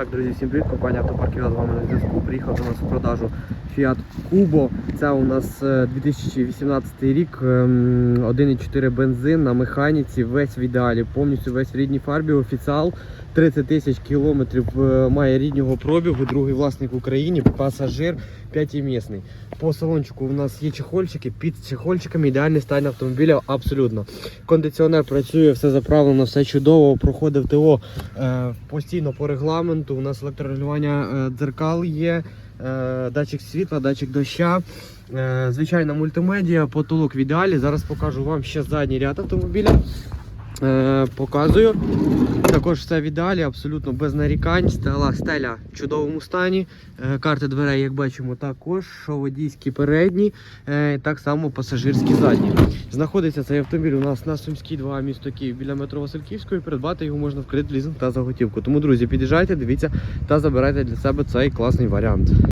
Так, друзі, всім привіт, компанія Автопаркіла з вами на зв'язку. Приїхав до нас в продажу Fiat Kubo. Це у нас е, 2018 рік, ем, 1,4 бензин на механіці, весь в ідеалі, повністю весь в рідній фарбі, офіціал. 30 тисяч кілометрів е, має ріднього пробігу, другий власник в Україні, пасажир, п'ятимісний. По салончику у нас є чехольчики, під чехольчиками ідеальний стан автомобіля абсолютно. Кондиціонер працює, все заправлено, все чудово, проходив ТО е, постійно по регламенту. У нас електрорегулювання е, дзеркал є, е, датчик світла, датчик доща. Е, звичайна мультимедіа, потолок в ідеалі. Зараз покажу вам ще задній ряд автомобіля. Е, показую. Також все в ідеалі, абсолютно без нарікань. Стела, стеля в чудовому стані. Е, карти дверей, як бачимо, також. Що водійські передні, е, так само пасажирські задні. Знаходиться цей автомобіль у нас на Сумській 2 місто Київ біля метро Васильківської. Придбати його можна в кредит, лізинг та заготівку. Тому, друзі, під'їжджайте, дивіться та забирайте для себе цей класний варіант.